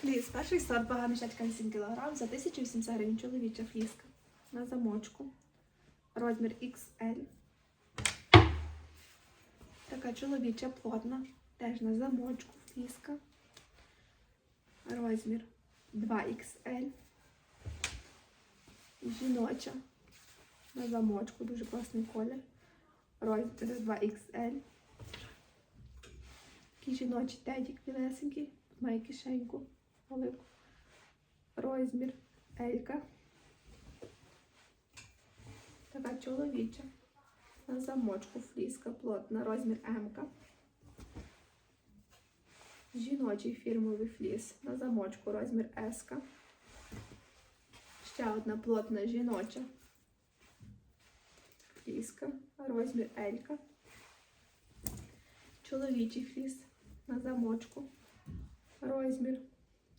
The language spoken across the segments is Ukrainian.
Фліс, перший сорт, вага мішечка 8 кг за 1800 гривень чоловіча фліска. На замочку. Розмір XL. Така чоловіча плотна. Теж на замочку фліска. Розмір 2XL. Жіноча. На замочку. Дуже класний колір. Розмір 2XL. Такий жіночий тедік білесенький. Має кишеньку велику. Розмір Елька. Така чоловіча. На замочку фліска плотна. Розмір М. Жіночий фірмовий фліс. На замочку розмір С. Ще одна плотна жіноча. Фліска. Розмір Елька. Чоловічий фліс на замочку. Розмір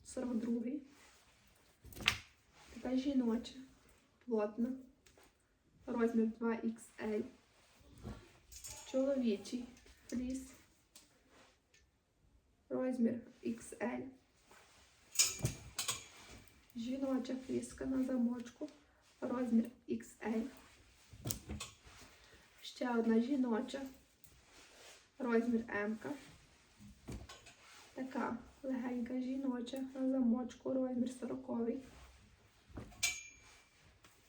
42. Така жіноча. Плотна. Розмір 2XL. Чоловічий фліс. Розмір XL. Жіноча фліска на замочку. Розмір XL. Ще одна жіноча. Розмір М. Така легенька жіноча на замочку, розмір 40.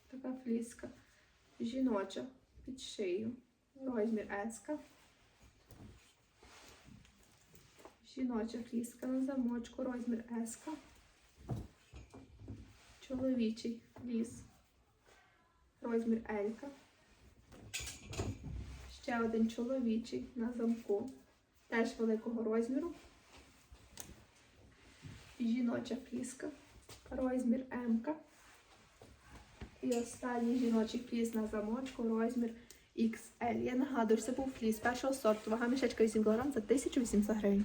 Така фліска. Жіноча під шию. Розмір S. Жіноча фліска на замочку, розмір S. Чоловічий фліс. Розмір L. Ще один чоловічий на замку. Теж великого розміру. Жіноча фліска. Розмір М. І останній жіночий фліс на замочку, розмір XL. Я нагадую, що це був фліс першого сорту. Вага мішечка 8 кг за 1800 гривень.